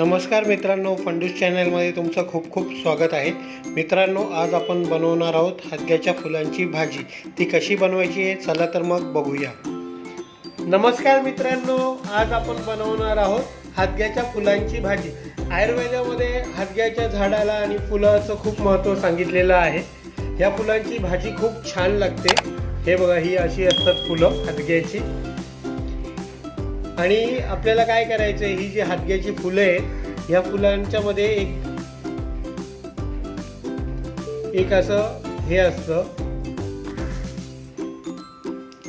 नमस्कार मित्रांनो फंडूस चॅनलमध्ये तुमचं खूप खूप स्वागत आहे. मित्रांनो आज आपण बनवणार आहोत हादग्याच्या फुलांची भाजी. ती कशी बनवायची आहे चला तर मग बघूया. नमस्कार मित्रांनो आज आपण बनवणार आहोत हादग्याच्या फुलांची भाजी. आयुर्वेदामध्ये हादग्याच्या झाडाला आणि फुलाचं खूप महत्त्व सांगितलेलं आहे. या फुलांची भाजी खूप छान लागते. हे बघा ही अशी असतात फुलं हादग्याची. आणि आपल्याला काय करायचं आहे? ही जी हातग्याची फुलं आहेत ह्या फुलांच्या मध्ये एक एक असं हे असतं.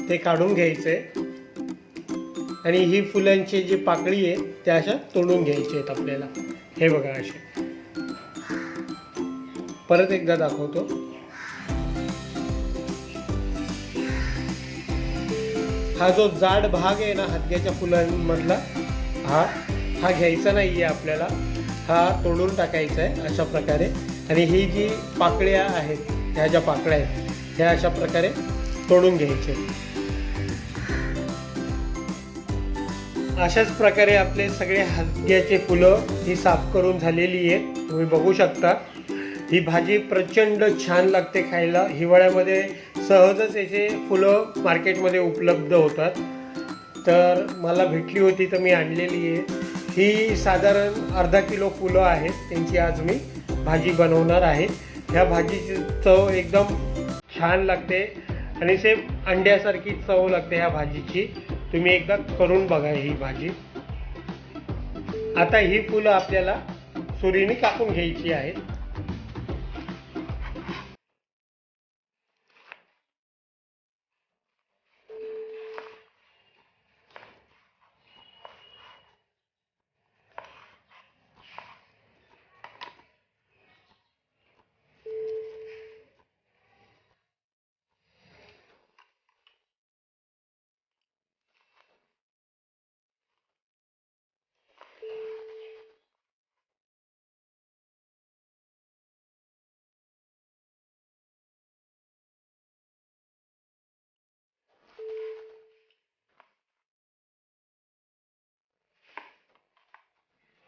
ते काढून घ्यायचंय. आणि ही फुलांची जी पाकळी आहे त्या अशा तोडून घ्यायची आहेत आपल्याला. हे बघा असे परत एकदा दाखवतो. हा जो जाड भाग आहे ना हत्याच्या फुलांमधला हा हा घ्यायचा नाही आहे आपल्याला. हा तोडून टाकायचा आहे अशा प्रकारे. आणि ही जी पाकळ्या आहेत ह्या ज्या पाकळ्या आहेत ह्या अशा प्रकारे तोडून घ्यायचे. अशाच प्रकारे आपले सगळे हादग्याचे फुलं ही साफ करून झालेली आहेत. तुम्ही बघू शकता. ही भाजी प्रचंड छान लागते खायला. हिवाळ्यामध्ये सहजच याचे फुलं मार्केटमध्ये उपलब्ध होतात. तर मला भेटली होती तर मी आणलेली आहे. ही साधारण अर्धा किलो फुलं आहेत. त्यांची आज मी भाजी बनवणार आहे. ह्या भाजीची चव एकदम छान लागते आणि सेम अंड्यासारखी चव लागते ह्या भाजीची. तुम्ही एकदा करून बघा ही भाजी. आता ही फुलं आपल्याला सुरीने कापून घ्यायची आहेत.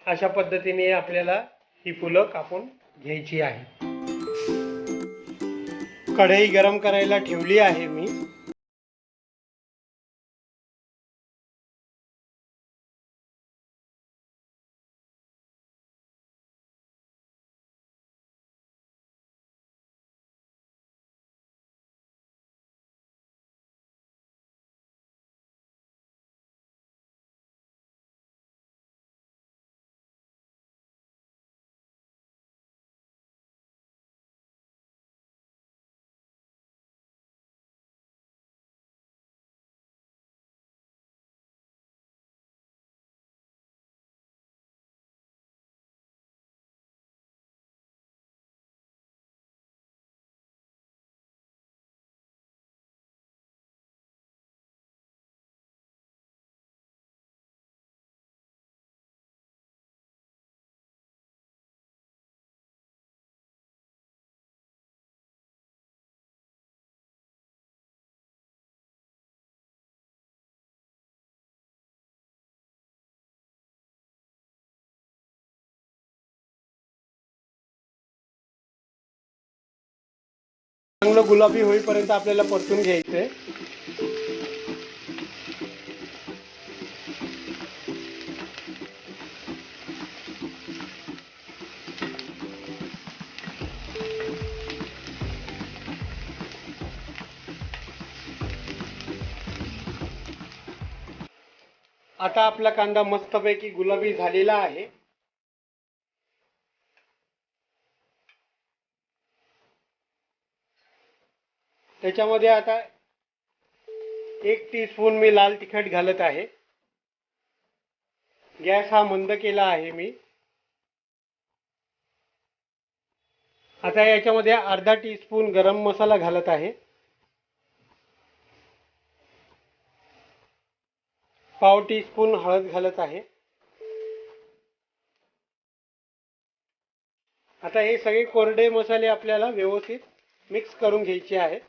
अशा पद्धतीने आपल्याला ही फुलं कापून घ्यायची आहे. कढई गरम करायला ठेवली आहे मी. चांगलं गुलाबी होईपर्यंत आपल्याला परतून घ्यायचंय. आता आपला कांदा मस्तपैकी गुलाबी झालेला आहे. त्याच्यामध्ये आता एक टी स्पून मी लाल तिखट घालत आहे. गॅस हा मंद केला आहे मी. आता याच्यामध्ये अर्धा टी स्पून गरम मसाला घालत आहे. पाव टी स्पून हळद घालत आहे. आता हे सगळे कोरडे मसाले आपल्याला व्यवस्थित मिक्स करून घ्यायचे आहेत.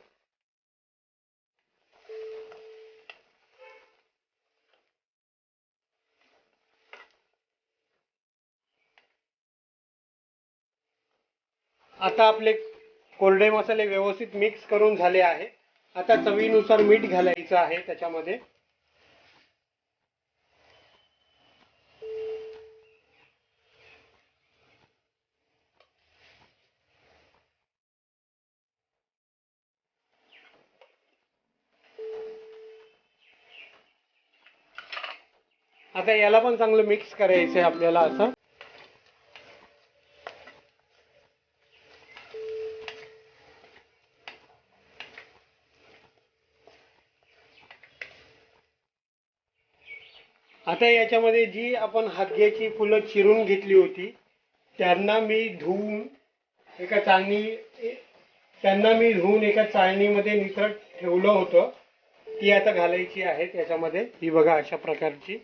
आता आपले कोरडे मसाले व्यवस्थित मिक्स करून झाले आहे. आता चवीनुसार मीठ घालायचं आहे त्याच्यामध्ये. आता याला पण चांगलं मिक्स करायचं आहे आपल्याला असं. आता याच्यामध्ये जी आपण हातग्याची फुलं चिरून घेतली होती त्यांना मी धुवून एका चाळणी त्यांना मी धुवून एका चाळणीमध्ये नितळ ठेवलं होतं. ती आता घालायची आहे त्याच्यामध्ये. ही बघा अशा प्रकारची.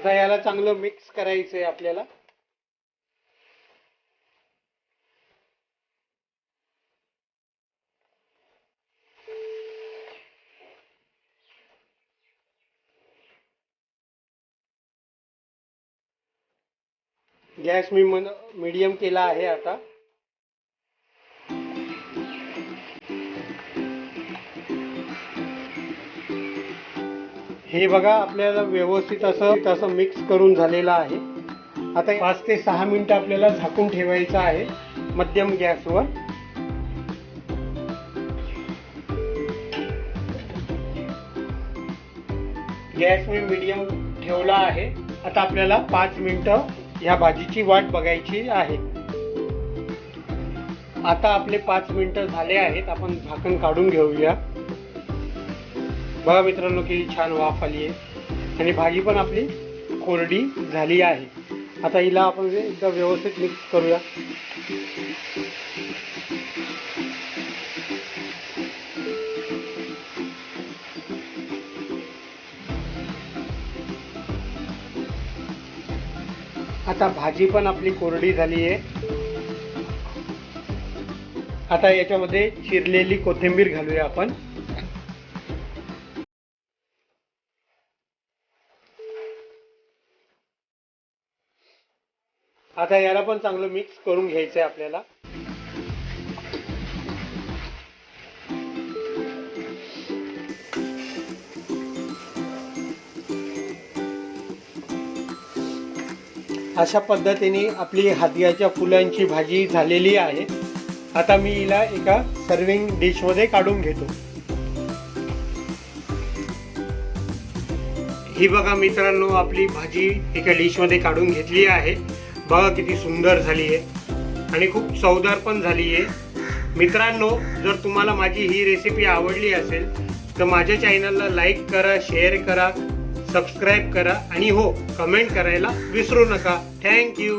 आता याला चांगलं मिक्स करायचं आहे आपल्याला. गॅस मी मन मीडियम केला आहे आता. हे बघा आपल्याला व्यवस्थित असं तसं मिक्स करून झालेलं आहे. आता पाच ते सहा मिनिटं आपल्याला झाकून ठेवायचं आहे मध्यम गॅसवर. गॅस मी मीडियम ठेवला आहे. आता आपल्याला पाच मिनिटं ह्या भाजीची वाट बघायची आहे. आता आपले पाच मिनिटं झाले आहेत आपण झाकण काढून घेऊया. बघा मित्रांनो किती छान वाफ आली आहे. आणि भाजी पण आपली कोरडी झाली आहे. आता हिला आपण एकदा व्यवस्थित मिक्स करूया. आता भाजी पण आपली कोरडी झाली आहे. आता याच्यामध्ये चिरलेली कोथिंबीर घालूया आपण. आता याला पण चांगलं मिक्स करून घ्यायचं आहे आपल्याला. अशा पद्धतीने आपली हातग्याच्या फुलांची भाजी झालेली आहे. आता मी हिला एका सर्विंग डिशमध्ये काढून घेतो. ही बघा मित्रांनो आपली भाजी एका डिशमध्ये काढून घेतली आहे. बघा किती सुंदर झाली आहे आणि खूप चवदार पण झाली आहे मित्रांनो जर तुम्हाला माझी ही रेसिपी आवडली असेल तर माझ्या चॅनलला लाईक करा शेअर करा सबस्क्राईब करा आणि हो कमेंट करायला विसरू नका. थँक्यू